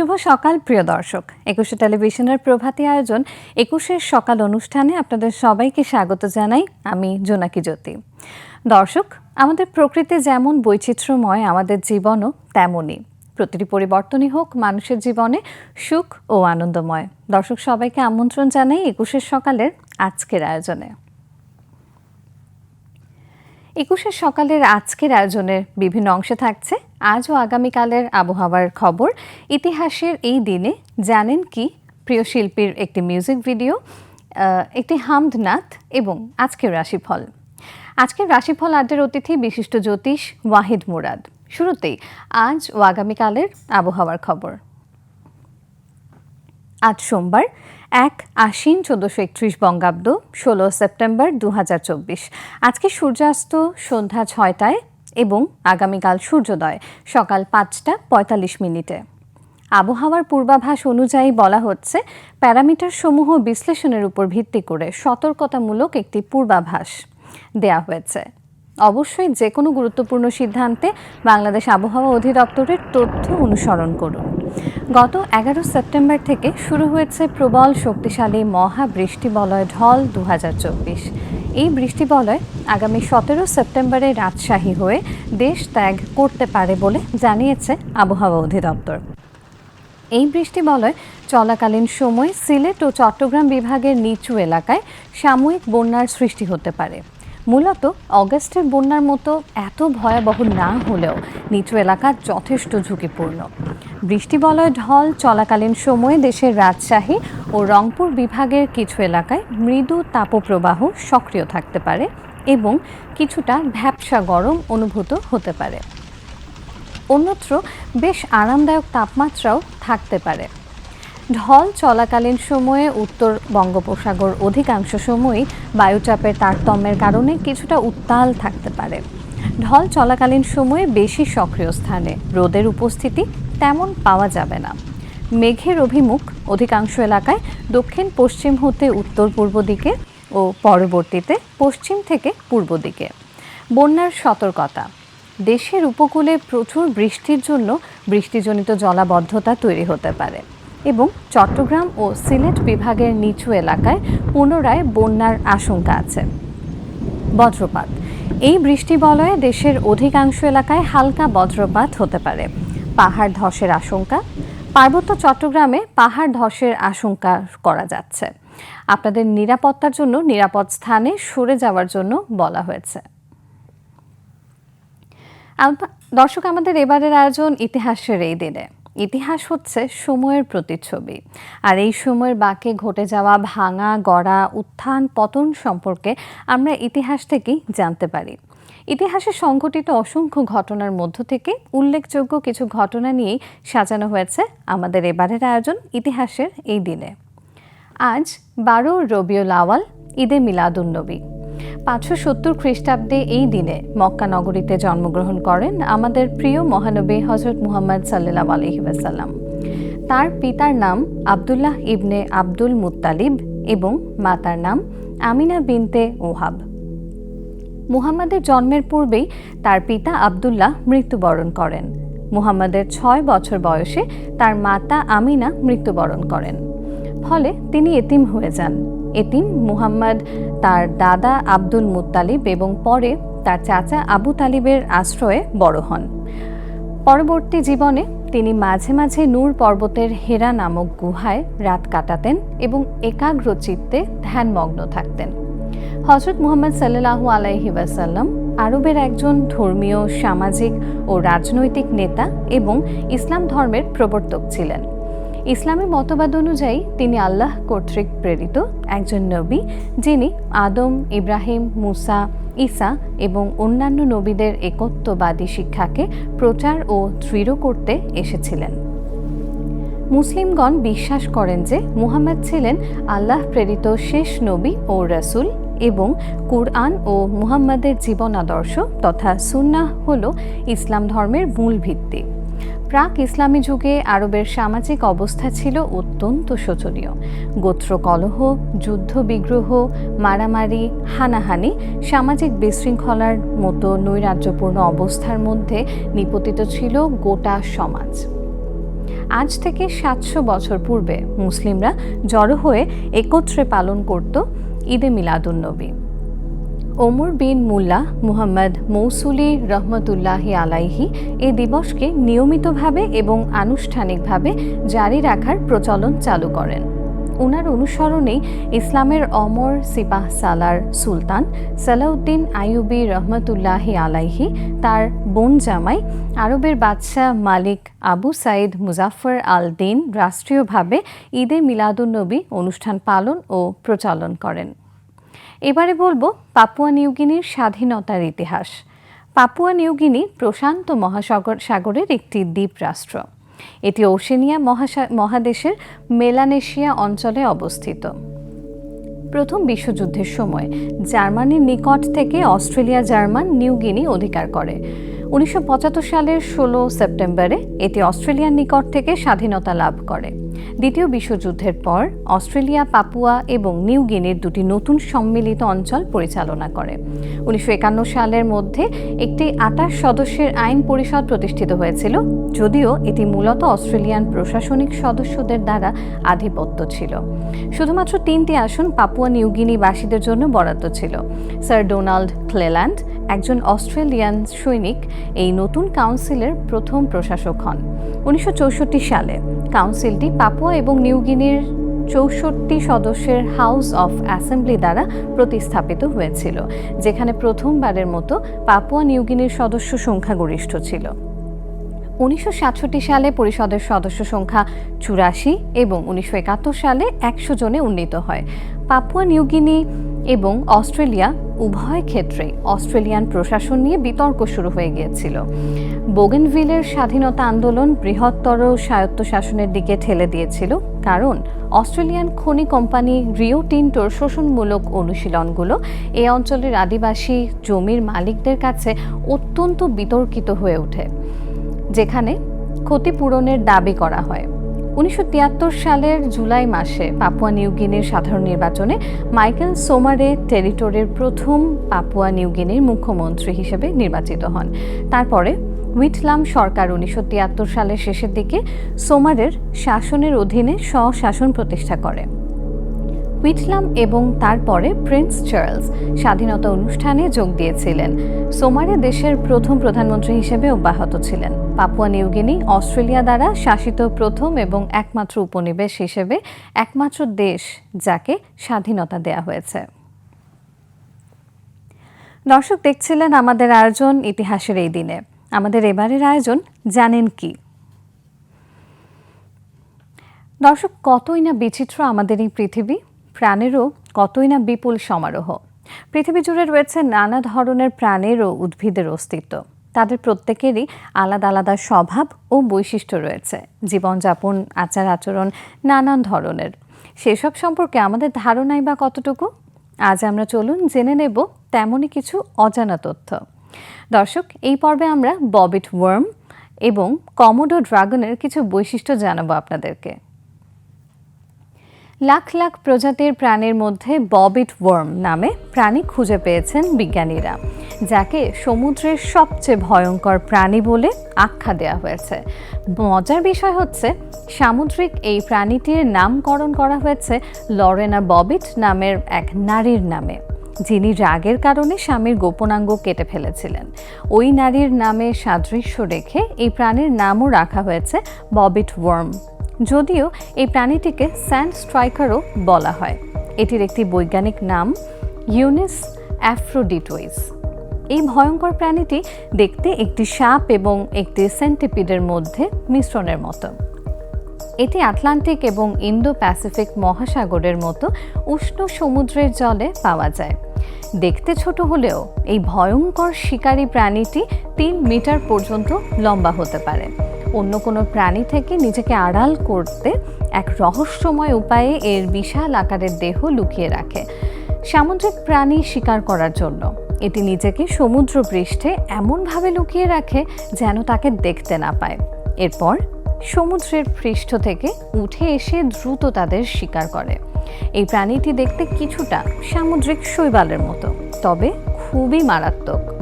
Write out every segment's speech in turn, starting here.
শুভ সকাল, প্রিয় দর্শক। একুশে টেলিভিশনের প্রভাতী আয়োজন একুশের সকাল অনুষ্ঠানে আপনাদের সবাইকে স্বাগত জানাই আমি জোনাকি জ্যোতি। দর্শক, আমাদের প্রকৃতি যেমন বৈচিত্র্যময় আমাদের জীবনও তেমনই। প্রতিটি পরিবর্তনই হোক মানুষের জীবনে সুখ ও আনন্দময়। দর্শক, সবাইকে আমন্ত্রণ জানাই একুশের সকালের আজকের আয়োজনে। একুশের সকালের আজকের আয়োজনের বিভিন্ন অংশে থাকছে আজ ও আগামীকালের আবহাওয়ার খবর। ইতিহাসের এই দিনে জানেন কি? প্রিয় শিল্পীর একটি মিউজিক ভিডিও একটি হামদ নাথ এবং আজকের রাশিফল। আজকের রাশিফল আড্ডের অতিথি বিশিষ্ট জ্যোতিষ ওয়াহিদ মুরাদ। শুরুতেই আজ ও আগামীকালের আবহাওয়ার খবর। আজ সোমবার এক আশ্বিন চোদ্দশো একত্রিশ বঙ্গাব্দ, ষোলো সেপ্টেম্বর দু হাজার চব্বিশ। আজকে সূর্যাস্ত সন্ধ্যা ছয়টায় এবং আগামীকাল সূর্যোদয় সকাল পাঁচটা পঁয়তাল্লিশ মিনিটে। আবহাওয়ার পূর্বাভাস অনুযায়ী বলা হচ্ছে প্যারামিটার সমূহ বিশ্লেষণের উপর ভিত্তি করে সতর্কতামূলক একটি পূর্বাভাস দেয়া হয়েছে। অবশ্যই যে কোনো গুরুত্বপূর্ণ সিদ্ধান্তে বাংলাদেশ আবহাওয়া অধিদপ্তরের তথ্য অনুসরণ করুন। গত এগারো সেপ্টেম্বর থেকে শুরু হয়েছে প্রবল শক্তিশালী মহা বৃষ্টিবলয় ঢল দু হাজার চব্বিশ। এই বৃষ্টি বলয় আগামী সতেরো সেপ্টেম্বরে রাজশাহী হয়ে দেশ ত্যাগ করতে পারে বলে জানিয়েছে আবহাওয়া অধিদপ্তর। এই বৃষ্টি বলয় চলাকালীন সময় সিলেট ও চট্টগ্রাম বিভাগের নিচু এলাকায় সাময়িক বন্যার সৃষ্টি হতে পারে। মূলত অগস্টের বন্যার মতো এত ভয়াবহ না হলেও নিচু এলাকা যথেষ্ট ঝুঁকিপূর্ণ। বৃষ্টিবলয় ঢল চলাকালীন সময়ে দেশের রাজশাহী ও রংপুর বিভাগের কিছু এলাকায় মৃদু তাপপ্রবাহ সক্রিয় থাকতে পারে এবং কিছুটা ভ্যাপসা গরম অনুভূত হতে পারে। অন্যত্র বেশ আরামদায়ক তাপমাত্রাও থাকতে পারে। ঢল চলাকালীন সময়ে উত্তর বঙ্গোপসাগর অধিকাংশ সময়ই বায়ুচাপের তারতম্যের কারণে কিছুটা উত্তাল থাকতে পারে। ঢল চলাকালীন সময়ে বেশি সক্রিয় স্থানে। রোদের উপস্থিতি তেমন পাওয়া যাবে না। মেঘের অভিমুখ অধিকাংশ এলাকায় দক্ষিণ পশ্চিম হতে উত্তর পূর্ব দিকে ও পরবর্তীতে পশ্চিম থেকে পূর্ব দিকে। বন্যার সতর্কতা। দেশের উপকূলে প্রচুর বৃষ্টির জন্য বৃষ্টিজনিত জলাবদ্ধতা তৈরি হতে পারে। এবং চট্টগ্রাম ও সিলেট বিভাগের নিচু এলাকায় পুনরায় বন্যার আশঙ্কা আছে। বজ্রপাত। এই বৃষ্টি বলয়ে দেশের অধিকাংশ এলাকায় হালকা বজ্রপাত হতে পারে। পাহাড় ধসের আশঙ্কা। পার্বত্য চট্টগ্রামে পাহাড় ধসের আশঙ্কা করা যাচ্ছে। আপনাদের নিরাপত্তার জন্য নিরাপদ স্থানে সরে যাওয়ার জন্য বলা হয়েছে। দর্শক, আমাদের এবারের আয়োজন ইতিহাসের এই দিনে। ইতিহাস হচ্ছে সময়ের প্রতিচ্ছবি। আর এই সময়ের বাঁকে ঘটে যাওয়া ভাঙা, গড়া, উত্থান, পতন সম্পর্কে আমরা ইতিহাস থেকেই জানতে পারি। ইতিহাসে সংঘটিত অসংখ্য ঘটনার মধ্য থেকে উল্লেখযোগ্য কিছু ঘটনা নিয়েই সাজানো হয়েছে আমাদের এবারের আয়োজন ইতিহাসের এই দিনে। আজ বারো রবিউল আওয়াল, ঈদে মিলাদুন্নবী পাঁচশো সত্তর খ্রিস্টাব্দে এই দিনে মক্কা নগরীতে জন্মগ্রহণ করেন আমাদের প্রিয় মহানবী হজরত মুহাম্মদ সাল্লাহ আলহিবাসাল্লাম তার পিতার নাম আবদুল্লাহ ইবনে আব্দুল মুত্তালিব এবং মাতার নাম আমিনা বিনতে ওহাব। মুহাম্মাদের জন্মের পূর্বেই তার পিতা আবদুল্লাহ মৃত্যুবরণ করেন। মুহাম্মাদের ছয় বছর বয়সে তার মাতা আমিনা মৃত্যুবরণ করেন। ফলে তিনি এতিম হয়ে যান। এতিম মুহাম্মদ তার দাদা আব্দুল মুত্তালিব এবং পরে তার চাচা আবু তালিবের আশ্রয়ে বড় হন। পরবর্তী জীবনে তিনি মাঝে মাঝে নূর পর্বতের হেরা নামক গুহায় রাত কাটাতেন এবং একাগ্র চিত্তে ধ্যানমগ্ন থাকতেন। হজরত মুহাম্মদ সাল্লাহু আলাইহি ওয়াসাল্লাম আরবের একজন ধর্মীয়, সামাজিক ও রাজনৈতিক নেতা এবং ইসলাম ধর্মের প্রবর্তক ছিলেন। ইসলামী মতবাদ অনুযায়ী তিনি আল্লাহ কর্তৃক প্রেরিত একজন নবী, যিনি আদম, ইব্রাহিম, মুসা, ঈসা এবং অন্যান্য নবীদের একত্ববাদী শিক্ষাকে প্রচার ও দৃঢ় করতে এসেছিলেন। মুসলিমগণ বিশ্বাস করেন যে মুহাম্মদ ছিলেন আল্লাহ প্রেরিত শেষ নবী ও রাসূল এবং কুরআন ও মুহাম্মাদের জীবন আদর্শ তথা সুন্নাহ হল ইসলাম ধর্মের মূল ভিত্তি। প্রাক ইসলামী যুগে আরবের সামাজিক অবস্থা ছিল অত্যন্ত শোচনীয়। গোত্র কলহ, যুদ্ধ বিগ্রহ, মারামারি, হানাহানি সামাজিক বিশৃঙ্খলার মতো নৈরাজ্যপূর্ণ অবস্থার মধ্যে নিপতিত ছিল গোটা সমাজ। আজ থেকে সাতশো বছর পূর্বে মুসলিমরা জড়ো হয়ে একত্রে পালন করত ঈদে মিলাদুন্নবী ওমর বিন মুল্লা মুহাম্মদ মৌসুলি রহমতুল্লাহি আলাইহি এই দিবসকে নিয়মিতভাবে এবং আনুষ্ঠানিকভাবে জারি রাখার প্রচলন চালু করেন। উনার অনুসরণেই ইসলামের অমর সিপাহ সালার সুলতান সালাউদ্দিন আইয়ুবি রহমতুল্লাহি আলাইহি তার বোন জামাই আরবের বাদশাহ মালিক আবু সাইদ মুজাফর আল দিন রাষ্ট্রীয়ভাবে ঈদে মিলাদুন্নবী অনুষ্ঠান পালন ও প্রচলন করেন। এবারে বলব পাপুয়া নিউগিনির স্বাধীনতার ইতিহাস। পাপুয়া নিউগিনি প্রশান্ত মহাসাগর, সাগরের একটি দ্বীপ রাষ্ট্র এটি ওশেনিয়া মহাদেশের মেলানেশিয়া অঞ্চলে অবস্থিত। প্রথম বিশ্বযুদ্ধের সময় জার্মানির নিকট থেকে অস্ট্রেলিয়া জার্মান নিউগিনি অধিকার করে। উনিশশো পঁচাত্তর সালের ষোলো সেপ্টেম্বরে এটি অস্ট্রেলিয়ার নিকট থেকে স্বাধীনতা লাভ করে। দ্বিতীয় বিশ্বযুদ্ধের পর অস্ট্রেলিয়া, পাপুয়া এবং নিউ গিনির দুটি নতুন সম্মিলিত অঞ্চল পরিচালনা করে। উনিশশো একান্ন সালের মধ্যে একটি আটাশ সদস্যের আইন পরিষদ প্রতিষ্ঠিত হয়েছিল, যদিও এটি মূলত অস্ট্রেলিয়ান প্রশাসনিক সদস্যদের দ্বারা আধিপত্য ছিল। শুধুমাত্র তিনটি আসন পাপুয়া নিউগিনিবাসীদের জন্য বরাদ্দ ছিল। স্যার ডোনাল্ড ক্লেল্যান্ড একজন অস্ট্রেলিয়ান সৈনিক, এই নতুন কাউন্সিলের প্রথম প্রশাসক হন। উনিশশো চৌষট্টি সালে কাউন্সিলটি পাপুয়া এবং নিউগিনির চৌষট্টি সদস্যের হাউস অফ অ্যাসেম্বলি দ্বারা প্রতিস্থাপিত হয়েছিল, যেখানে প্রথমবারের মতো পাপুয়া নিউগিনির সদস্য সংখ্যাগরিষ্ঠ ছিল। উনিশশো সাতষট্টি সালে পরিষদের সদস্য সংখ্যা চুরাশি এবং উনিশশো একাত্তর সালে একশো জনে উন্নীত হয়। পাপুয়া নিউগিনি এবং অস্ট্রেলিয়া উভয় ক্ষেত্রে অস্ট্রেলিয়ান প্রশাসন নিয়ে বিতর্ক শুরু হয়ে গিয়েছিল। বোগেনভিলের স্বাধীনতা আন্দোলন বৃহত্তর স্বায়ত্তশাসনের দিকে ঠেলে দিয়েছিল, কারণ অস্ট্রেলিয়ান খনি কোম্পানি রিও টিন্টোর শোষণমূলক অনুশীলনগুলো এই অঞ্চলের আদিবাসী জমির মালিকদের কাছে অত্যন্ত বিতর্কিত হয়ে ওঠে, যেখানে ক্ষতিপূরণের দাবি করা হয়। উনিশশো তিয়াত্তর সালের জুলাই মাসে পাপুয়া নিউগিনির সাধারণ নির্বাচনে মাইকেল সোমারে টেরিটোরির প্রথম পাপুয়া নিউগিনির মুখ্যমন্ত্রী হিসেবে নির্বাচিত হন। তারপরে উইটলাম সরকার উনিশশো তিয়াত্তর সালের শেষের দিকে সোমারের শাসনের অধীনে স্বশাসন প্রতিষ্ঠা করে। উইটলাম এবং তারপরে প্রিন্স চার্লস স্বাধীনতা অনুষ্ঠানে যোগ দিয়েছিলেন। সোমারে দেশের প্রথম প্রধানমন্ত্রী হিসেবে অব্যাহত ছিলেন। পাপুয়া নিউগিনি অস্ট্রেলিয়া দ্বারা শাসিত প্রথম এবং একমাত্র উপনিবেশ হিসেবে একমাত্র দেশ যাকে স্বাধীনতা দেয়া হয়েছে। দর্শক, দেখছিলেন আমাদের আয়োজন ইতিহাসের এই দিনে। আমাদের এবারের আয়োজন জানেন কি? দর্শক, কতই না বিচিত্র আমাদের এই পৃথিবী? প্রাণেরও কতই না বিপুল সমারোহ। পৃথিবী জুড়ে রয়েছে নানা ধরনের প্রাণের ও উদ্ভিদের অস্তিত্ব। তাদের প্রত্যেকেরই আলাদা আলাদা স্বভাব ও বৈশিষ্ট্য রয়েছে। জীবনযাপন, আচার আচরণ নানান ধরনের। সেসব সম্পর্কে আমাদের ধারণাই বা কতটুকু? আজ আমরা চলুন জেনে নেব তেমনই কিছু অজানা তথ্য। দর্শক, এই পর্বে আমরা ববিট ওয়ার্ম এবং কমোডো ড্রাগনের কিছু বৈশিষ্ট্য জানাব আপনাদেরকে। লাখ লাখ প্রজাতির প্রাণীর মধ্যে ববিট ওয়ার্ম নামে প্রাণী খুঁজে পেয়েছেন বিজ্ঞানীরা, যাকে সমুদ্রের সবচেয়ে ভয়ঙ্কর প্রাণী বলে আখ্যা দেওয়া হয়েছে। মজার বিষয় হচ্ছে, সামুদ্রিক এই প্রাণীটির নামকরণ করা হয়েছে লরেনা ববিট নামের এক নারীর নামে, যিনি রাগের কারণে স্বামীর গোপনাঙ্গ কেটে ফেলেছিলেন। ওই নারীর নামে সাদৃশ্য রেখে এই প্রাণীর নামও রাখা হয়েছে ববিট ওয়ার্ম। যদিও এই প্রাণীটিকে স্যান্ড স্ট্রাইকারও বলা হয়। এটির একটি বৈজ্ঞানিক নাম ইউনিস অ্যাফ্রোডিটোইস। এই ভয়ঙ্কর প্রাণীটি দেখতে একটি সাপ এবং একটি সেন্টিপিডের মধ্যে মিশ্রণের মতো। এটি আটলান্টিক এবং ইন্দো প্যাসিফিক মহাসাগরের মতো উষ্ণ সমুদ্রের জলে পাওয়া যায়। দেখতে ছোট হলেও এই ভয়ঙ্কর শিকারী প্রাণীটি তিন মিটার পর্যন্ত লম্বা হতে পারে। অন্য কোনো প্রাণী থেকে নিজেকে আড়াল করতে এক রহস্যময় উপায়ে এর বিশাল আকারের দেহ লুকিয়ে রাখে। সামুদ্রিক প্রাণী শিকার করার জন্য। এটি নিজেকে সমুদ্র পৃষ্ঠে এমনভাবে লুকিয়ে রাখে যেন তাকে দেখতে না পায়। এরপর সমুদ্রের পৃষ্ঠ থেকে উঠে এসে দ্রুত তাদের শিকার করে। এই প্রাণীটি দেখতে কিছুটা সামুদ্রিক শৈবালের মতো, তবে খুবই মারাত্মক।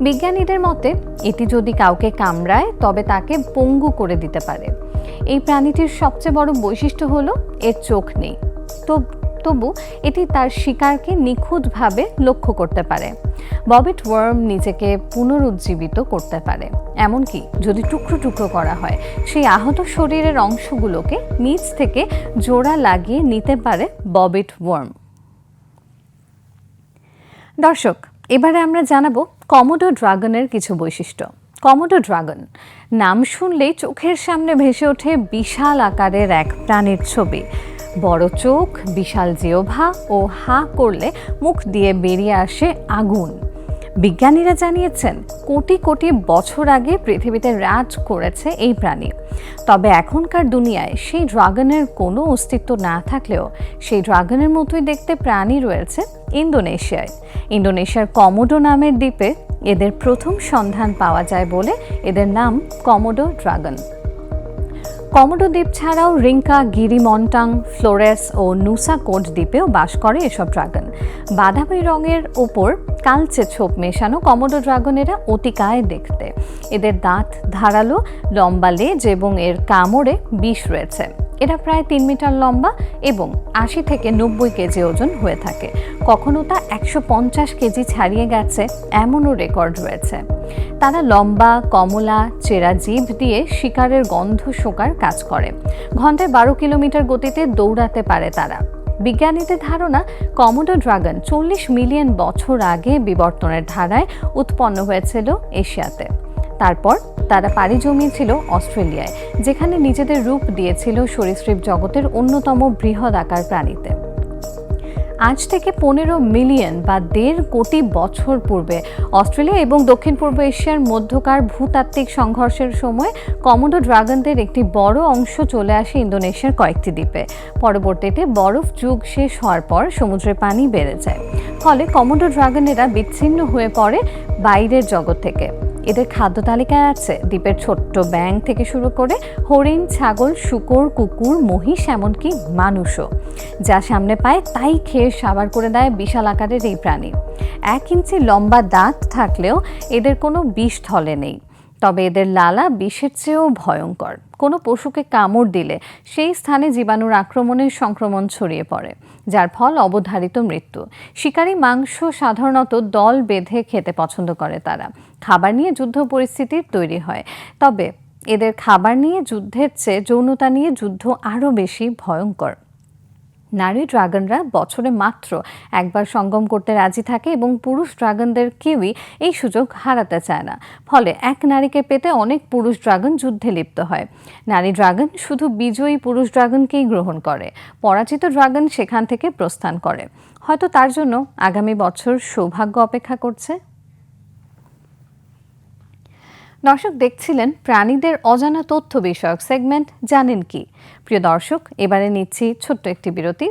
বিজ্ঞানীদের মতে, এটি যদি কাউকে কামড়ায়, তবে তাকে পঙ্গু করে দিতে পারে। এই প্রাণীটির সবচেয়ে বড় বৈশিষ্ট্য হলো, এর চোখ নেই। তো, তবু এটি তার শিকারকে নিখুঁতভাবে লক্ষ্য করতে পারে। ববিট ওয়ার্ম নিজেকে পুনরুজ্জীবিত করতে পারে। এমনকি যদি টুকরো টুকরো করা হয়, সেই আহত শরীরের অংশগুলোকে নিচ থেকে জোড়া লাগিয়ে নিতে পারে ববিট ওয়ার্ম। দর্শক, এবারে আমরা জানাব কমোডো ড্রাগনের কিছু বৈশিষ্ট্য। কমোডো ড্রাগন নাম শুনলেই চোখের সামনে ভেসে ওঠে বিশাল আকারের এক প্রাণীর ছবি। বড় চোখ, বিশাল জিওভা ও হা করলে মুখ দিয়ে বেরিয়ে আসে আগুন। বিজ্ঞানীরা জানিয়েছেন, কোটি কোটি বছর আগে পৃথিবীতে রাজ করেছে এই প্রাণী। তবে এখনকার দুনিয়ায় সেই ড্রাগনের কোনো অস্তিত্ব না থাকলেও সেই ড্রাগনের মতোই দেখতে প্রাণী রয়েছে ইন্দোনেশিয়ায়। ইন্দোনেশিয়ার কমোডো নামের দ্বীপে এদের প্রথম সন্ধান পাওয়া যায় বলে এদের নাম কমোডো ড্রাগন। কমোডো দ্বীপ ছাড়াও রিঙ্কা গিরিমন্টাং ফ্লোরেস ও নুসা কোট দ্বীপেও বাস করে এসব ড্রাগন। বাদামি রঙের ওপর কালচে ছোপ মেশানো কমোডো ড্রাগনেরা অতিকায় দেখতে। এদের দাঁত ধারালো, লম্বা লেজ এবং এর কামড়ে বিষ রয়েছে। এরা প্রায় তিন মিটার লম্বা এবং আশি থেকে নব্বই কেজি ওজন হয়ে থাকে। কখনো তা একশো পঞ্চাশ কেজি ছাড়িয়ে গেছে, এমনও রেকর্ড রয়েছে। তারা লম্বা, কমলা, চেরা জিভ দিয়ে শিকারের গন্ধ শোকার কাজ করে। ঘন্টায় বারো কিলোমিটার গতিতে দৌড়াতে পারে তারা। বিজ্ঞানীদের ধারণা, কমোডো ড্রাগন চল্লিশ মিলিয়ন বছর আগে বিবর্তনের ধারায় উৎপন্ন হয়েছিল এশিয়াতে। তারপর তারা পাড়ি জমিয়েছিল অস্ট্রেলিয়ায়, যেখানে নিজেদের রূপ দিয়েছিল সরীসৃপ জগতের অন্যতম বৃহৎ আকার প্রাণীতে। আজ থেকে পনেরো মিলিয়ন বা দেড় কোটি বছর পূর্বে অস্ট্রেলিয়া এবং দক্ষিণ পূর্ব এশিয়ার মধ্যকার ভূতাত্ত্বিক সংঘর্ষের সময় কমোডো ড্রাগনদের একটি বড় অংশ চলে আসে ইন্দোনেশিয়ার কয়েকটি দ্বীপে। পরবর্তীতে বরফ যুগ শেষ হওয়ার পর সমুদ্রের পানি বেড়ে যায়, ফলে কমোডো ড্রাগনেরা বিচ্ছিন্ন হয়ে পড়ে বাইরের জগৎ থেকে। এদের খাদ্য তালিকায় আছে দ্বীপের ছোট্ট ব্যাং থেকে শুরু করে হরিণ, ছাগল, শুকর, কুকুর, মহিষ, এমনকি মানুষও। যা সামনে পায় তাই খেয়ে সাবার করে দেয় বিশাল আকারের এই প্রাণী। এক ইঞ্চি লম্বা দাঁত থাকলেও এদের কোনো বিষ থলে নেই। তবে এদের লালা বিষের চেয়েও ভয়ঙ্কর। কোনো পশুকে কামড় দিলে সেই স্থানে জীবাণুর আক্রমণে সংক্রমণ ছড়িয়ে পড়ে, যার ফল অবধারিত মৃত্যু। শিকারী মাংস সাধারণত দল বেঁধে খেতে পছন্দ করে তারা। খাবার নিয়ে যুদ্ধ পরিস্থিতির তৈরি হয়। তবে এদের খাবার নিয়ে যুদ্ধের চেয়ে যৌনতা নিয়ে যুদ্ধ আরও বেশি ভয়ঙ্কর। নারী ড্রাগনরা বছরে মাত্র একবার সঙ্গম করতে রাজি থাকে এবং পুরুষ ড্রাগনদের কেউই এই সুযোগ হারাতে চায় না। ফলে এক নারীকে পেতে অনেক পুরুষ ড্রাগন যুদ্ধে লিপ্ত হয়। নারী ড্রাগন শুধু বিজয়ী পুরুষ ড্রাগনকেই গ্রহণ করে, পরাজিত ড্রাগন সেখান থেকে প্রস্থান করে। হয়তো তার জন্য আগামী বছর সৌভাগ্য অপেক্ষা করছে। দর্শক দেখছিলেন প্রাণীদের অজানা তথ্য বিষয়ক সেগমেন্ট, জানেন কি? প্রিয় দর্শক, এবারে নিচ্ছি ছোট্ট একটি বিরতি।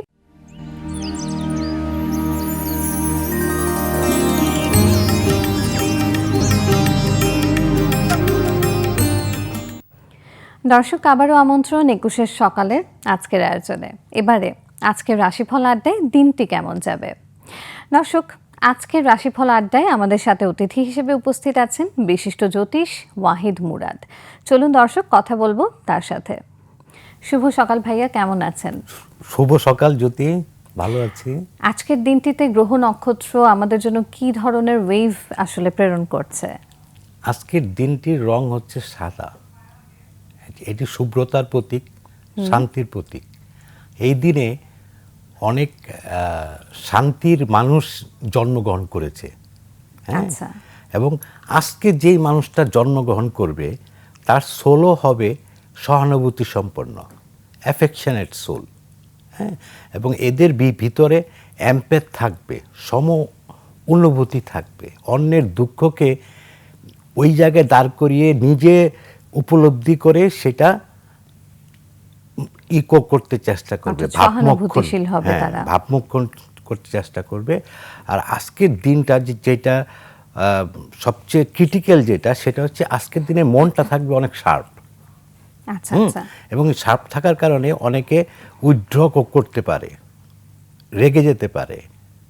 দর্শক, আবারও আমন্ত্রণ একুশের সকালে আজকের আয়োজনে। এবারে আজকের রাশিফল আড্ডায় দিনটি কেমন যাবে? দর্শক আজকের রাশিফল আড্ডায় আমাদের সাথে অতিথি হিসেবে উপস্থিত আছেন বিশিষ্ট জ্যোতিষ ওয়াহিদ মুরাদ। চলুন দর্শক কথা বলব তার সাথে। শুভ সকাল ভাইয়া কেমন আছেন? শুভ সকাল জ্যোতি ভালো আছি। আজকের দিনটিতে গ্রহ নক্ষত্র আমাদের জন্য কি ধরনের ওয়েভ আসলে প্রেরণ করছে? আজকের দিনটির রং হচ্ছে সাদা। এটি শুভ্রতার প্রতীক শান্তির প্রতীক। এই দিনে অনেক শান্তির মানুষ জন্মগ্রহণ করেছে। হ্যাঁ? আচ্ছা। এবং আজকে যেই মানুষটা জন্মগ্রহণ করবে তার সোলও হবে সহানুভূতি সম্পন্ন অ্যাফেকশনেট সোল হ্যাঁ? এবং এদের ভিতরে অ্যাম্পেথ থাকবে সম অনুভূতি থাকবে। অন্যের দুঃখকে ওই জায়গায় দাঁড় করিয়ে নিজে উপলব্ধি করে সেটা ইকো করতে চেষ্টা করবে ভাবমক্ষণ হবে হ্যাঁ। ভাবমক্ষণ করতে চেষ্টা করবে। আর আজকের দিনটা যেটা সবচেয়ে ক্রিটিক্যাল যেটা সেটা হচ্ছে আজকের দিনে মনটা থাকবে অনেক শার্প আচ্ছা আচ্ছা। এবং শার্প থাকার কারণে অনেকে উইথড্র করতে পারে রেগে যেতে পারে।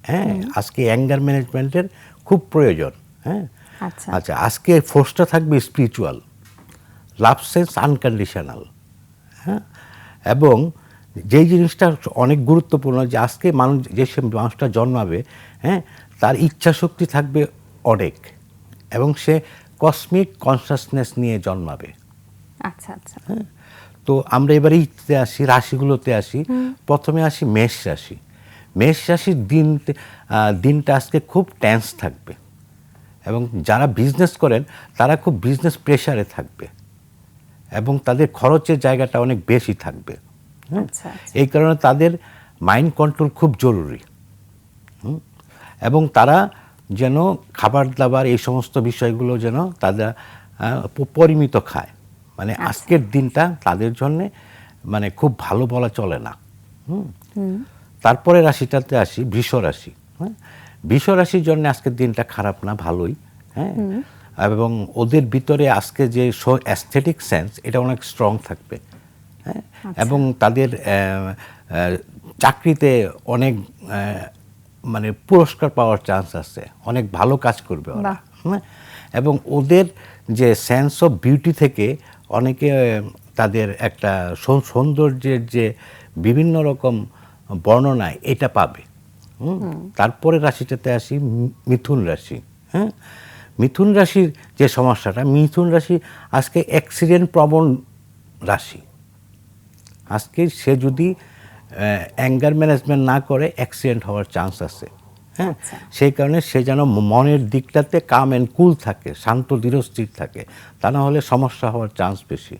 হ্যাঁ আজকে অ্যাঙ্গার ম্যানেজমেন্টের খুব প্রয়োজন হ্যাঁ? আচ্ছা। আচ্ছা আজকে ফোর্সটা থাকবে স্পিরিচুয়াল লাভ সেন্স আনকন্ডিশনাল হ্যাঁ? এবং যেই জিনিসটা অনেক গুরুত্বপূর্ণ যে আজকে মানুষ যে সে মানুষটা জন্মাবে হ্যাঁ তার ইচ্ছা শক্তি থাকবে অনেক এবং সে কসমিক কনসাসনেস নিয়ে জন্মাবে। আচ্ছা আচ্ছা। হ্যাঁ তো আমরা এবারে ইতে আসি রাশিগুলোতে আসি। প্রথমে আসি মেষ রাশি। মেষ রাশির দিন দিনটা আজকে খুব টেন্স থাকবে এবং যারা বিজনেস করেন তারা খুব বিজনেস প্রেশারে থাকবে। এবং তাদের খরচের জায়গাটা অনেক বেশি থাকবে? আচ্ছা আচ্ছা। এই কারণে তাদের মাইন্ড কন্ট্রোল খুব জরুরি। এবং তারা যেন খাবার দাবার এই সমস্ত বিষয়গুলো যেন তারা পরিমিত খায়। মানে আজকের দিনটা তাদের জন্যে মানে খুব ভালো বলা চলে না। তারপরে রাশিটাতে আসি বৃষ রাশি। হ্যাঁ বৃষ রাশির জন্য আজকের দিনটা খারাপ না ভালোই। হ্যাঁ? এবং ওদের ভিতরে আজকে যে অ্যাস্থেটিক সেন্স এটা অনেক স্ট্রং থাকবে। হ্যাঁ? এবং তাদের চাকরিতে অনেক মানে পুরস্কার পাওয়ার চান্স আছে। অনেক ভালো কাজ করবে ওরা। হ্যাঁ? এবং ওদের যে সেন্স অফ বিউটি থেকে অনেকে তাদের একটা সৌন্দর্যের যে বিভিন্ন রকম বর্ণনায় এটা পাবে। তারপরে রাশিটাতে আসি মিথুন রাশি। হ্যাঁ? মিথুন রাশির যে সমস্যাটা মিথুন রাশি আজকে অ্যাক্সিডেন্ট প্রবণ রাশি। আজকে সে যদি অ্যাঙ্গার ম্যানেজমেন্ট না করে অ্যাক্সিডেন্ট হওয়ার চান্স আছে। হ্যাঁ? সেই কারণে সে যেন মনের দিকটাতে কাম অ্যান্ড কুল থাকে শান্ত দৃঢ়স্থির থাকে তা না হলে সমস্যা হওয়ার চান্স বেশি।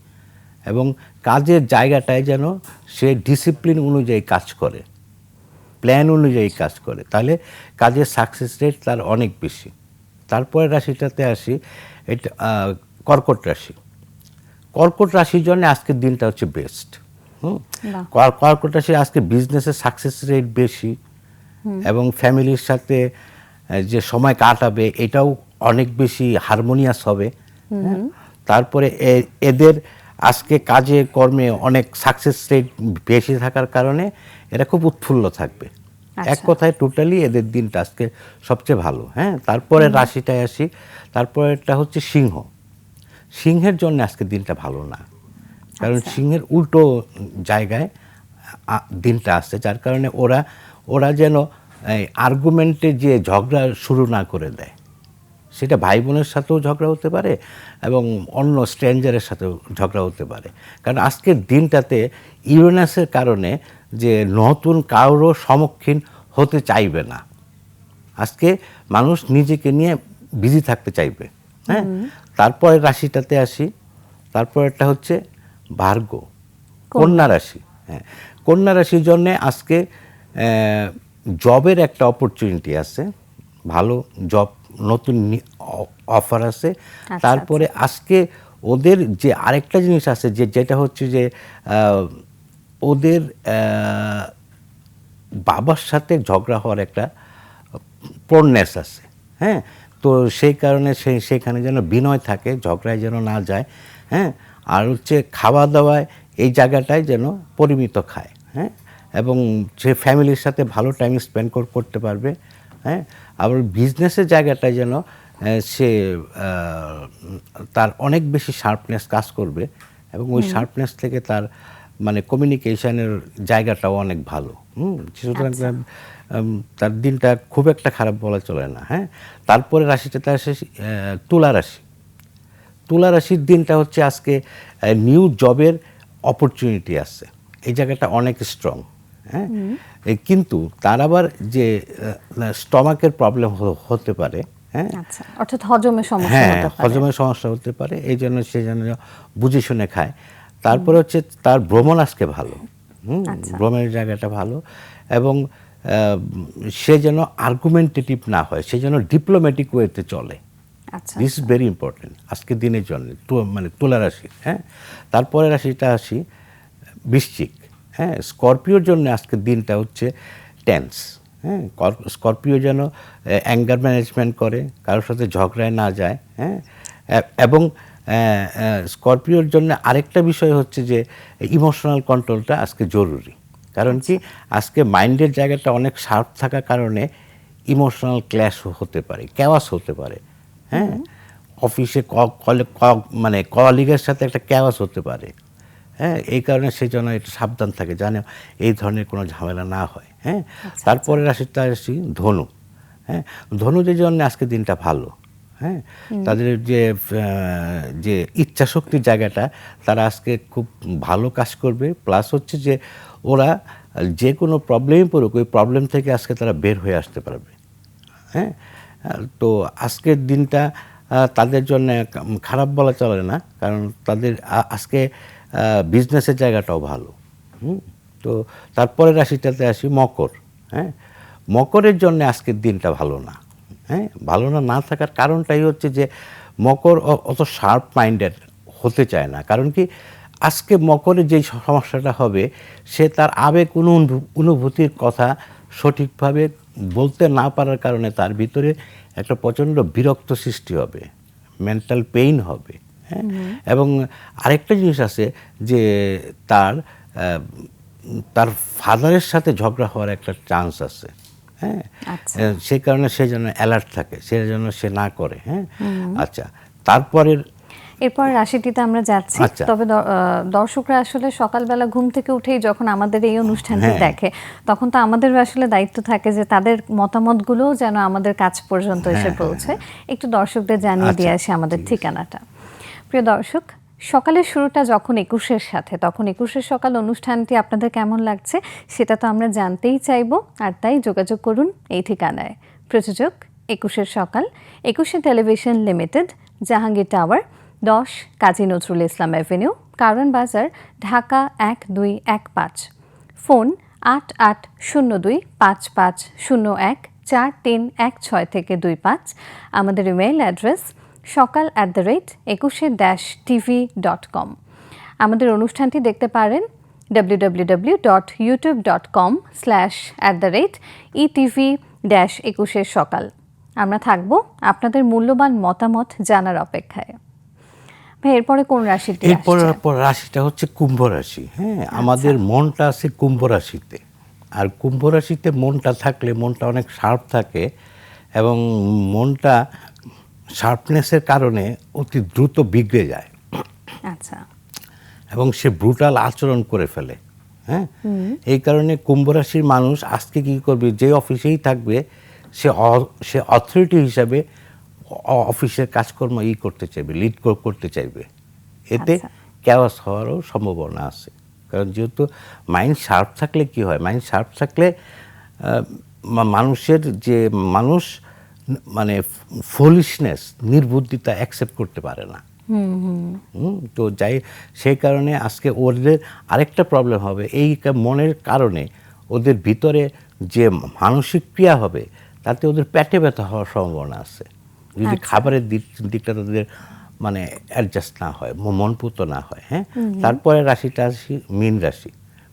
এবং কাজের জায়গাটায় যেন সে ডিসিপ্লিন অনুযায়ী কাজ করে প্ল্যান অনুযায়ী কাজ করে তাহলে কাজের সাকসেস রেট তার অনেক বেশি। তারপরে রাশিটাতে আসি এটা কর্কট রাশি। কর্কট রাশির জন্য আজকের দিনটা হচ্ছে বেস্ট হুম? কর- কর্কট রাশি আজকে বিজনেসের সাকসেস রেট বেশি এবং ফ্যামিলির সাথে যে সময় কাটাবে এটাও অনেক বেশি হারমোনিয়াস হবে হ্যাঁ? তারপরে এ- এদের আজকে কাজে কর্মে অনেক সাকসেস রেট বেশি থাকার কারণে এরা খুব উৎফুল্ল থাকবে। এক আচ্ছা। কথায় টোটালি এদের দিনটা আজকে সবচেয়ে ভালো হ্যাঁ? তারপরে রাশিটায় আসি তারপরেটা হচ্ছে সিংহ। সিংহের জন্য আজকে দিনটা ভালো না। কারণ আচ্ছা। সিংহের উল্টো জায়গায় দিনটা আসছে যার কারণে ওরা ওরা যেন আর্গুমেন্টে যে ঝগড়া শুরু না করে দেয় সেটা ভাই বোনের সাথেও ঝগড়া হতে পারে এবং অন্য স্ট্রেঞ্জারের সাথেও ঝগড়া হতে পারে। কারণ আজকের দিনটাতে ইউরেনাসের কারণে যে নতুন কারোর সম্মুখীন হতে চাইবে না। আজকে মানুষ নিজেকে নিয়ে বিজি থাকতে চাইবে হ্যাঁ? তারপরে রাশিটাতে আসি তারপরেরটা হচ্ছে ভার্গ কন্যা রাশি হ্যাঁ। কন্যা রাশির জন্যে আজকে জবের একটা অপরচুনিটি আছে ভালো জব নতুন অফার আছে। তারপরে আজকে ওদের যে আরেকটা জিনিস আছে যে যেটা হচ্ছে যে ওদের বাবার সাথে ঝগড়া হওয়ার একটা প্রনেস আছে হ্যাঁ? তো সেই কারণে সে সেখানে যেন বিনয় থাকে ঝগড়ায় যেন না যায় হ্যাঁ? আর হচ্ছে খাওয়া দাওয়ায় এই জায়গাটায় যেন পরিমিত খায় হ্যাঁ? এবং সে ফ্যামিলির সাথে ভালো টাইম স্পেন্ড করতে পারবে হ্যাঁ? আবার বিজনেসের জায়গাটায় যেন সে তার অনেক বেশি শার্পনেস কাজ করবে এবং ওই শার্পনেস থেকে তার মানে কমিউনিকেশনের জায়গাটাও অনেক ভালো। হুম? সুতরাং তার দিনটা খুব একটা খারাপ বলা চলে না হ্যাঁ? তারপরে রাশিটাতে আসে তুলা রাশি। তুলা রাশির দিনটা হচ্ছে আজকে নিউ জবের অপরচুনিটি আছে এই জায়গাটা অনেক স্ট্রং হ্যাঁ? কিন্তু তার আবার যে স্টমাকের প্রবলেম হতে পারে হ্যাঁ? আচ্ছা অর্থাৎ হজমের সমস্যা হ্যাঁ হজমের সমস্যা হতে পারে এই জন্য সে যেন বুঝে শুনে খায়। তারপরে হচ্ছে তার ভ্রমণ আজকে ভালো। হুম আচ্ছা। ভ্রমণের জায়গাটা ভালো এবং সে যেন আর্গুমেন্টেটিভ না হয় সে যেন ডিপ্লোম্যাটিক ওয়েতে চলে। আচ্ছা। দিস ইজ ভেরি ইম্পর্টেন্ট আজকের দিনের জন্য তু- মানে তুলা রাশি হ্যাঁ? তারপরে রাশিটা আসি বৃশ্চিক হ্যাঁ? স্করপিওর জন্য আজকের দিনটা হচ্ছে টেন্স হ্যাঁ? কর- স্করপিও যেন অ্যাঙ্গার ম্যানেজমেন্ট করে কারোর সাথে ঝগড়ায় না যায় হ্যাঁ? এবং স্করপিওর জন্য আরেকটা বিষয় হচ্ছে যে ইমোশনাল কন্ট্রোলটা আজকে জরুরি। কারণ কি? আজকে মাইন্ডের জায়গাটা অনেক শার্প থাকার কারণে ইমোশনাল ক্ল্যাশ হতে পারে ক্যাওয়াস হতে পারে। হ্যাঁ অফিসে ক- কলে- ক- মানে কলিগের সাথে একটা ক্যাওয়াস হতে পারে। হ্যাঁ এই কারণে সে যেন একটু সাবধান থাকে জানে এই ধরনের কোনো ঝামেলা না হয়। হ্যাঁ তারপরে রাশিটা আসি ধনু। হ্যাঁ ধনুদের জন্য আজকে দিনটা ভালো। হ্যাঁ? তাদের যে যে ইচ্ছা শক্তির জায়গাটা তারা আজকে খুব ভালো কাজ করবে। প্লাস হচ্ছে যে ওরা যে কোনো প্রবলেমে পড়ুক ওই প্রবলেম থেকে আজকে তারা বের হয়ে আসতে পারবে। হ্যাঁ? তো আজকের দিনটা তাদের জন্য খারাপ বলা চলে না। কারণ তাদের আজকে বিজনেসের জায়গাটাও ভালো। হুম? তো তারপরে রাশিটাতে আসি মকর। হ্যাঁ? মকরের জন্য আজকের দিনটা ভালো না। হ্যাঁ ভালো না না থাকার কারণটাই হচ্ছে যে মকর অত শার্প মাইন্ডেড হতে চায় না। কারণ কি আজকে মকরের যেই সমস্যাটা হবে সে তার আবেগ কোনো অনুভূ- অনুভূতির কথা সঠিকভাবে বলতে না পারার কারণে তার ভিতরে একটা প্রচণ্ড বিরক্ত সৃষ্টি হবে মেন্টাল পেইন হবে হ্যাঁ? এবং আরেকটা জিনিস আছে যে তার তার ফাদারের সাথে ঝগড়া হওয়ার একটা চান্স আছে। হ্যাঁ? আচ্ছা। সেই কারণে সে যেন অ্যালার্ট থাকে সে যেন সে না করে হ্যাঁ? আচ্ছা তারপরের এরপর রাশিটিতে আমরা যাচ্ছি। আচ্ছা। তবে দর্শকরা আসলে সকালবেলা ঘুম থেকে উঠেই যখন আমাদের এই অনুষ্ঠানটি হ্যাঁ। দেখে তখন তো আমাদের আসলে দায়িত্ব থাকে যে তাদের মতামতগুলোও যেন আমাদের কাছ পর্যন্ত এসে পৌঁছে একটু দর্শকদের জানিয়ে দিয়ে হ্যাঁ, আচ্ছা, আসে আমাদের ঠিকানাটা। প্রিয় দর্শক সকালের শুরুটা যখন একুশের সাথে, তখন একুশের সকাল অনুষ্ঠানটি আপনাদের কেমন লাগছে সেটা তো আমরা জানতেই চাইব। আর তাই যোগাযোগ করুন এই ঠিকানায়। প্রযোজক একুশের সকাল, একুশে টেলিভিশন লিমিটেড, জাহাঙ্গীর টাওয়ার, দশ কাজী নজরুল ইসলাম অ্যাভিনিউ, কারণ বাজার, ঢাকা এক দুই এক পাঁচ। ফোন আট আট শূন্য দুই পাঁচ পাঁচ শূন্য এক চার তিন এক ছয় থেকে দুই পাঁচ। আমাদের email address Sakal at the rate Ekushe dash TV dot com আমাদের অনুষ্ঠানটি দেখতে পারেন www.youtube.com dot YouTube dot com slash at the rate ETV dash একুশের সকাল। আমরা থাকব আপনাদের মূল্যবান মতামত জানার অপেক্ষায়। ভাই এরপরে কোন রাশিটি এরপর পর রাশিটা হচ্ছে কুম্ভ রাশি হ্যাঁ? আমাদের মনটা আছে কুম্ভ রাশিতে। আর কুম্ভ রাশিতে মনটা থাকলে মনটা অনেক শার্প থাকে এবং মনটা শার্পনেসের কারণে অতি দ্রুত বিগড়ে যায়। আচ্ছা। এবং সে ব্রুটাল আচরণ করে ফেলে। হ্যাঁ? এই কারণে কুম্ভ রাশির মানুষ আজকে কি করবে? যে অফিসেই থাকবে সে সে অথরিটি হিসাবে অফিসের কাজকর্ম ই করতে চাইবে লিড করতে চাইবে। এতে আচ্ছা। ক্যাওয়াস হওয়ারও সম্ভাবনা আছে। কারণ যেহেতু মাইন্ড শার্প থাকলে কি হয়? মাইন্ড শার্প থাকলে মানুষের যে মানুষ মানে ফলিশনেস নির্বুদ্ধিতা অ্যাকসেপ্ট করতে পারে না। হুম, তো যাই সেই কারণে আজকে ওদের আরেকটা প্রবলেম হবে। এই মনের কারণে ওদের ভিতরে যে মানসিক ক্রিয়া হবে তাতে ওদের পেটে ব্যথা হওয়ার সম্ভাবনা আছে। যদি খাবারের দিক দিকটা তাদের মানে অ্যাডজাস্ট না হয় মনপুত না হয় হ্যাঁ? তারপরে রাশিটা আসি মীন রাশি।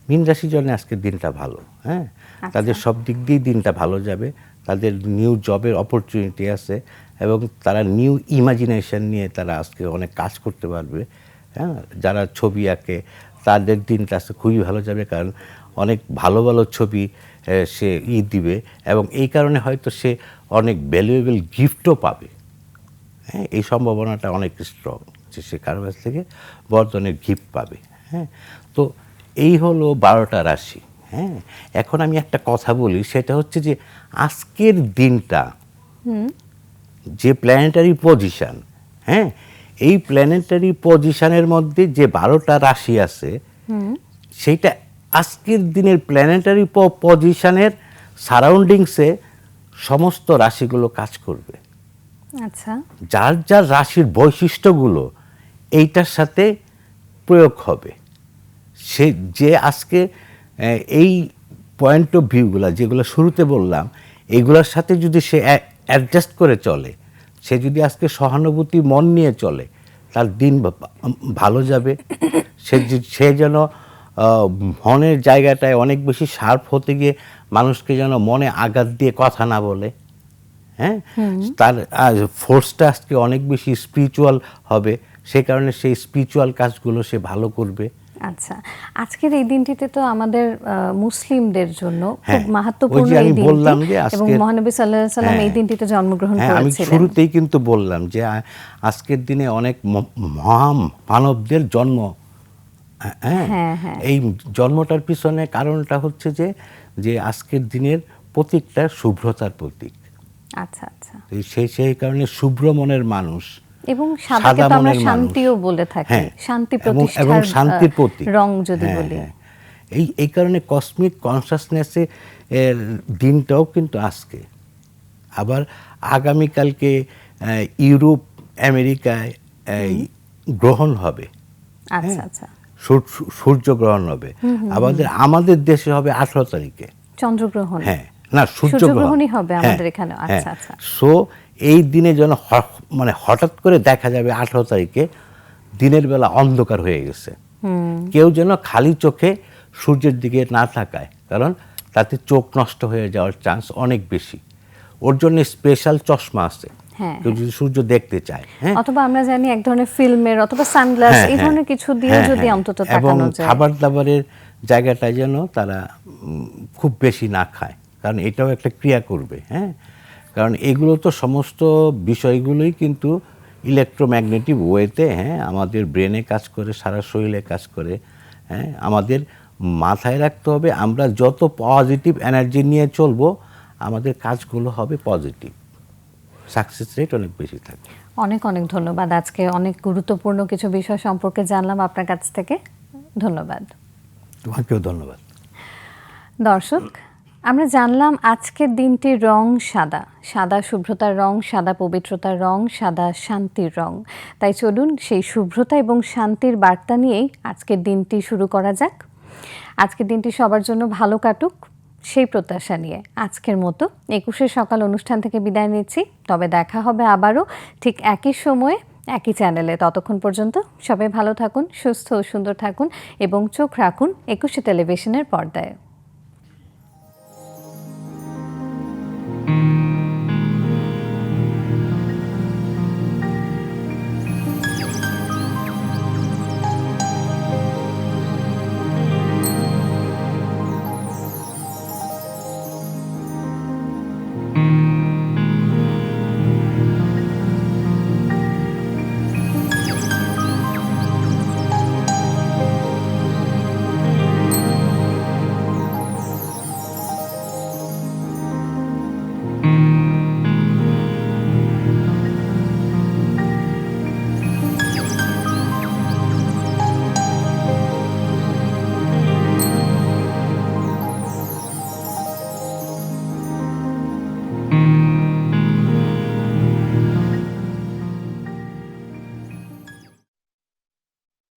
মীন রাশির জন্য আজকে দিনটা ভালো হ্যাঁ? তাদের সব দিক দিয়েই দিনটা ভালো যাবে। তাদের নিউ জবের অপরচুনিটি আছে এবং তারা নিউ ইমাজিনেশন নিয়ে তারা আজকে অনেক কাজ করতে পারবে। হ্যাঁ যারা ছবি আঁকে, তাদের দিনটা আজকে খুবই ভালো যাবে কারণ অনেক ভালো ভালো ছবি সে ই দিবে এবং এই কারণে হয়তো সে অনেক ভ্যালুয়েবল গিফটও পাবে। হ্যাঁ এই সম্ভাবনাটা অনেক স্ট্রং যে সে কারও কাছ থেকে বর্ধনের গিফট পাবে। হ্যাঁ তো এই হলো বারোটা রাশি। হ্যাঁ এখন আমি একটা কথা বলি সেটা হচ্ছে যে আজকের দিনটা যে প্ল্যানেটারি পজিশান হ্যাঁ এই প্ল্যানেটারি পজিশনের মধ্যে যে বারোটা রাশি আছে সেইটা আজকের দিনের প্ল্যানেটারি পজিশনের সারাউন্ডিংসে সমস্ত রাশিগুলো কাজ করবে। আচ্ছা। যার যার রাশির বৈশিষ্ট্যগুলো এইটার সাথে প্রয়োগ হবে। সে যে আজকে এই পয়েন্ট অফ ভিউগুলো যেগুলো শুরুতে বললাম এইগুলোর সাথে যদি সে অ্যাডজাস্ট করে চলে সে যদি আজকে সহানুভূতি মন নিয়ে চলে তার দিন ভালো যাবে। সে সে যেন মনের জায়গাটায় অনেক বেশি শার্প হতে গিয়ে মানুষকে যেন মনে আঘাত দিয়ে কথা না বলে হ্যাঁ? তার ফোর্সটা আজকে অনেক বেশি স্পিরিচুয়াল হবে সে কারণে সেই স্পিরিচুয়াল কাজগুলো সে ভালো করবে। আচ্ছা আজকের এই দিনটিতে তো আমাদের মুসলিমদের জন্য খুব হ্যাঁ, মাহাত্মপূর্ণ এই বললাম যে এবং মহানবী সাল্লাহ সাল্লাম এই হ্যাঁ। দিনটিতে জন্মগ্রহণ হ্যাঁ আমি শুরুতেই কিন্তু বললাম যে আজকের দিনে অনেক ম- মহান মানবদের জন্ম হ্যাঁ। এই জন্মটার পিছনে কারণটা হচ্ছে যে যে আজকের দিনের প্রতীকটা শুভ্রতার প্রতীক আচ্ছা আচ্ছা এই সেই সেই কারণে শুভ্র মনের মানুষ এবং সাদাকে তো আমরা শান্তিও বলে থাকি। হ্যাঁ শান্তি এবং- প্রতিষ্ঠার এবং শান্তির প্রতীক। রং যদি হ্যাঁ, বলি। হ্যাঁ। এই এই কারণে কসমিক কনসাসনেসে এর দিনটাও কিন্তু আজকে। আবার আগামীকালকে ইউরোপ আমেরিকায় গ্রহণ হবে। আচ্ছা আচ্ছা। সূর্য- সূর্যগ্রহণ হবে। আমাদের আমাদের দেশে হবে আঠারো তারিখে। চন্দ্রগ্রহণ। হ্যাঁ না সূর্যগ্রহণ সূর্যগ্রহণই হবে আমাদের এখানে। আচ্ছা, আচ্ছা। সো এই দিনে যেন মানে হঠাৎ করে দেখা যাবে আঠারো তারিখে দিনের বেলা অন্ধকার হয়ে গেছে। কেউ যেন খালি চোখে সূর্যের দিকে না তাকায় কারণ তাতে চোখ নষ্ট হয়ে যাওয়ার চান্স অনেক বেশি। ওর জন্য স্পেশাল চশমা আছে। হ্যাঁ, কেউ যদি সূর্য দেখতে চায় হ্যাঁ? অথবা আমরা জানি এক ধরনের ফিল্মের অথবা সানগ্লাস হ্যাঁ, এই। ধরনের কিছু দিয়ে যদি। অন্তত এবং খাবার দাবারের জায়গাটা যেন তারা খুব বেশি না খায় কারণ এটাও একটা ক্রিয়া করবে হ্যাঁ? কারণ এগুলো তো সমস্ত বিষয়গুলোই কিন্তু ইলেকট্রোম্যাগনেটিক ওয়েতে হ্যাঁ আমাদের ব্রেনে কাজ করে সারা শরীরে কাজ করে হ্যাঁ আমাদের মাথায় রাখতে হবে আমরা যত পজিটিভ এনার্জি নিয়ে চলবো আমাদের কাজগুলো হবে পজিটিভ সাকসেস রেট অনেক বেশি থাকে। অনেক অনেক ধন্যবাদ। আজকে অনেক গুরুত্বপূর্ণ কিছু বিষয় সম্পর্কে জানলাম আপনার কাছ থেকে। ধন্যবাদ। তোমাকেও ধন্যবাদ। দর্শক আমরা জানলাম আজকের দিনটির রং সাদা। সাদা শুভ্রতার রং, সাদা পবিত্রতার রং, সাদা শান্তির রং। তাই চলুন সেই শুভ্রতা এবং শান্তির বার্তা নিয়েই আজকের দিনটি শুরু করা যাক। আজকের দিনটি সবার জন্য ভালো কাটুক, সেই প্রত্যাশা নিয়ে। আজকের মতো একুশে সকাল অনুষ্ঠান থেকে বিদায় নিচ্ছি। তবে দেখা হবে আবারও ঠিক একই সময়ে, একই চ্যানেলে। ততক্ষণ পর্যন্ত সবাই ভালো থাকুন, সুস্থ ও সুন্দর থাকুন এবং চোখ রাখুন একুশে টেলিভিশনের পর্দায়।